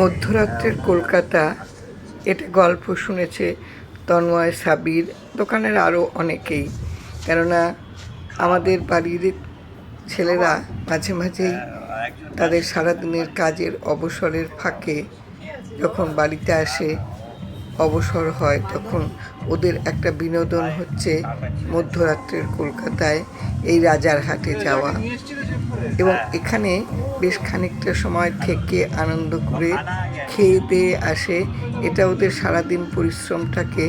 মধ্যরাত্রের কলকাতা এটা গল্প শুনেছে তন্ময় সাবির, দোকানের আরও অনেকেই। কেননা আমাদের বাড়ির ছেলেরা মাঝে মাঝেই তাদের সারাদিনের কাজের অবসরের ফাঁকে যখন বাড়িতে আসে অবসর হয় তখন ওদের একটা বিনোদন হচ্ছে মধ্যরাত্রের কলকাতায় এই রাজারহাটে যাওয়া। এবং এখানে বেশ খানিকটা সময় থেকে আনন্দ করে খেয়ে দিয়ে আসে। এটা ওদের সারাদিন পরিশ্রমটাকে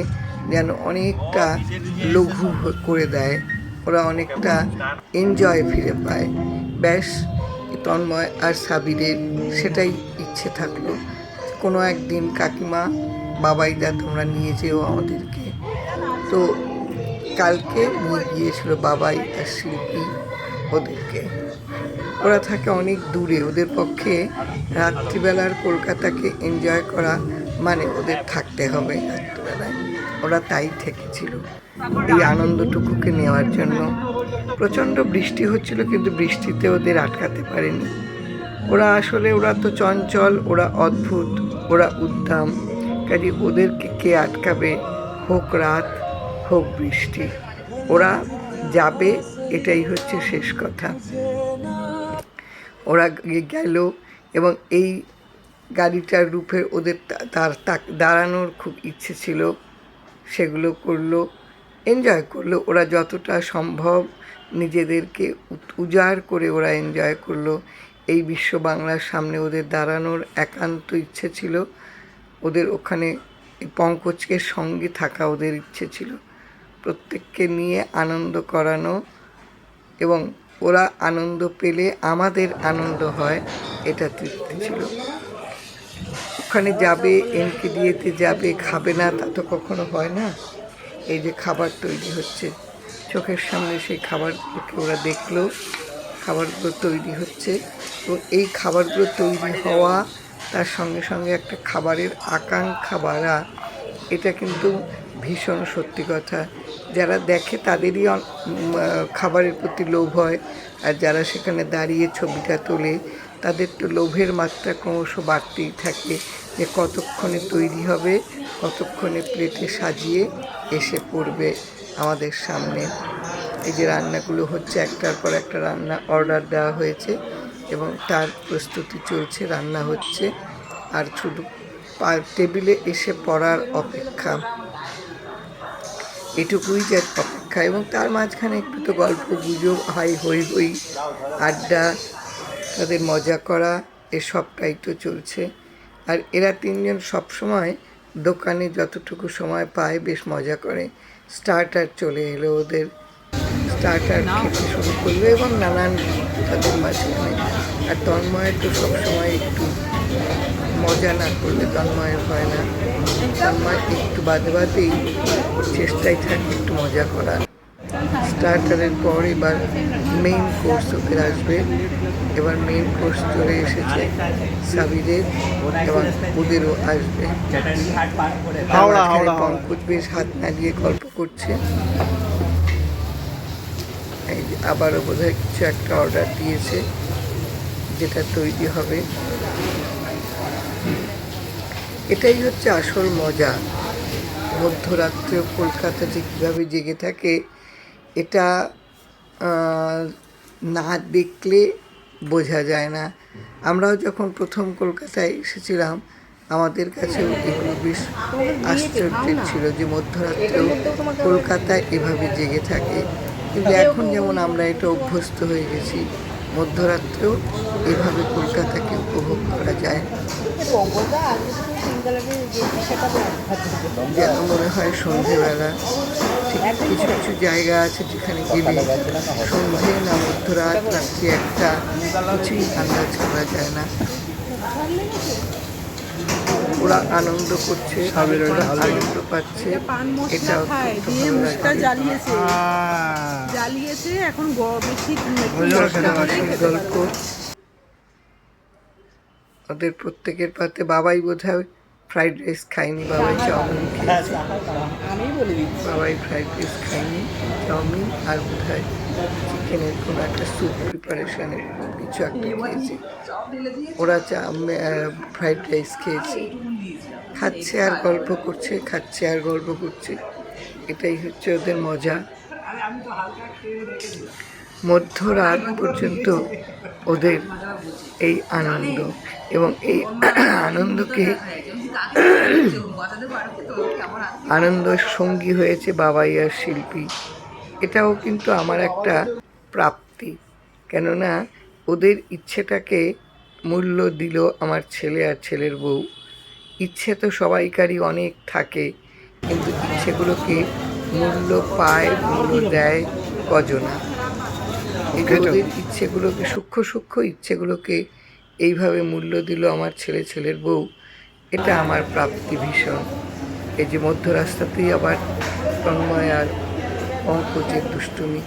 যেন অনেকটা লঘু করে দেয়। ওরা অনেকটা এনজয় ফিরে পায়। ব্যাস, তন্ময় আর সাবিরের সেটাই ইচ্ছে থাকল। কোনো একদিন কাকিমা বাবাইদা তোমরা নিয়ে যেও আমাদেরকে। তো কালকে নিয়ে গিয়েছিল বাবাই আর শিল্পী ওদেরকে। ওরা থাকে অনেক দূরে, ওদের পক্ষে রাত্রিবেলার কলকাতাকে এনজয় করা মানে ওদের থাকতে হবে রাত্রিবেলায়। ওরা তাই থেকেছিল। এই আনন্দটুকুকে নেওয়ার জন্য। প্রচণ্ড বৃষ্টি হচ্ছিল কিন্তু বৃষ্টিতে ওদের আটকাতে পারেনি। ওরা আসলে, ওরা তো চঞ্চল, ওরা অদ্ভুত, ওরা উদ্দাম। কাজে ওদেরকে কে আটকাবে? হোক রাত, হোক বৃষ্টি। ওরা যাবে, এটাই হচ্ছে শেষ কথা। ওরা গেল এবং এই গাড়িটার রূপে ওদের তার তাক দাঁড়ানোর খুব ইচ্ছে ছিল। সেগুলো করল এনজয় করল। ওরা যতটা সম্ভব নিজেদেরকে উজাড় করে ওরা এনজয় করল। এই বিশ্ব বাংলার সামনে ওদের দাঁড়ানোর একান্ত ইচ্ছে ছিল। ওদের ওখানে পঙ্কজকে সঙ্গে থাকা ওদের ইচ্ছে ছিল। প্রত্যেককে নিয়ে আনন্দ করানো এবং ওরা আনন্দ পেলে আমাদের আনন্দ হয়, এটা তৃপ্তি ছিল। ওখানে যাবে, এনকে দিয়েতে যাবে, খাবে না, তা তো কখনো হয় না। এই যে খাবার তৈরি হচ্ছে, চোখের সামনে সেই খাবারগুলোকে ওরা দেখল, খাবারগুলো তৈরি হচ্ছে। এবং এই খাবারগুলো তৈরি হওয়া তার সঙ্গে সঙ্গে একটা খাবারের আকাঙ্ক্ষা বাড়া, এটা কিন্তু ভীষণ সত্যি কথা। যারা দেখে তাদেরই খাবারের প্রতি লোভ হয়। আর যারা সেখানে দাঁড়িয়ে ছবিটা তোলে, তাদের তো লোভের মাত্রা ক্রমশ বাড়তেই থাকে যে কতক্ষণে তৈরি হবে, কতক্ষণে প্লেটে সাজিয়ে এসে পড়বে আমাদের সামনে। এই যে রান্নাগুলো হচ্ছে, একটার পর একটা রান্না অর্ডার দেওয়া হয়েছে। এবং তার প্রস্তুতি চলছে, রান্না হচ্ছে। আর শুধু টেবিলে এসে পড়ার অপেক্ষা। এটুকুই যে অপেক্ষা। এবং তার মাঝখানে একটু তো গল্প গুজব হয় হই হই আড্ডা, তাদের মজা করা, এসবটাই তো চলছে। আর এরা তিনজন সবসময় দোকানে যতটুকু সময় পায় বেশ মজা করে। স্টার্টার চলে এলো ওদের। স্টার্টার খেতে শুরু করল এবং নানান তাদের মাঝখানে আর তন্ময়ের তো সবসময় একটু মজা না করলে তন্ময়ের হয় না। তন্ময় একটু বাদে বাদেই ওর চেষ্টাই থাকে একটু মজা করার। স্টার্টারের পর এবার মেইন কোর্স ওদের আসবে। এবার মেইন কোর্স চলে এসেছে সাবিরের এবং ওদেরও আসবে। পঙ্কজ বেশ হাত নাড়িয়ে গল্প করছে। এই যে আবারও বোধহয় কিছু একটা অর্ডার দিয়েছে, যেটা তৈরি হবে। এটাই হচ্ছে আসল মজা। মধ্যরাত্রে কলকাতা যে কীভাবে জেগে থাকে, এটা না দেখলে বোঝা যায় না। আমরাও যখন প্রথম কলকাতায় এসেছিলাম, আমাদের কাছেও এগুলো বেশ আশ্চর্যের ছিল যে মধ্যরাত্রেও কলকাতায় এভাবে জেগে থাকে। কিন্তু এখন যেমন আমরা এটা অভ্যস্ত হয়ে গেছি মধ্যরাত্রেও এভাবে কলকাতাকে উপভোগ করা যায়। যেন মনে হয় সন্ধেবেলা ঠিক কিছু কিছু জায়গা আছে যেখানে গেলে সন্ধে না মধ্যরাত রাত্রি একটা কিছুই আন্দাজ করা যায় না। ওরা আনন্দ করছে আনন্দ পাচ্ছে। দিয়ে মুখটা জ্বালিয়েছে। জ্বালিয়েছে এখন গ- বেশি গল্প ওদের প্রত্যেকের পাতে বাবাই বোধহয় ফ্রাইড রাইস খাইনি Babai chowmein Babai fried rice খাইনি চাউমিন আর বোধ হয় চিকেনের কোনো একটা স্যুপ প্রিপারেশনের কিছু একটা খেয়েছে। ওরা চা ফ্রাইড রাইস খেয়েছে। খাচ্ছে আর গল্প করছে খাচ্ছে আর গল্প করছে। এটাই হচ্ছে ওদের মজা। মধ্যরাত পর্যন্ত ওদের এই আনন্দ। এবং এই আনন্দকে আনন্দ সঙ্গী হয়েছে বাবাই আর শিল্পী। এটাও কিন্তু আমার একটা প্রাপ্তি। কেননা ওদের ইচ্ছেটাকে মূল্য দিল আমার ছেলে আর ছেলের বউ। ইচ্ছে তো সবাইকারই অনেক থাকে কিন্তু ইচ্ছেগুলোকে মূল্য পায় মূল্য দেয় কজনা। ওদের ইচ্ছেগুলোকে সূক্ষ্ম সূক্ষ্ম ইচ্ছেগুলোকে এইভাবে মূল্য দিল আমার ছেলে ছেলের বউ। এটা আমার প্রাপ্তি ভীষণ। এই যে মধ্য রাস্তাতেই আবার তন্ময় আর পঙ্কজের দুষ্টুমি।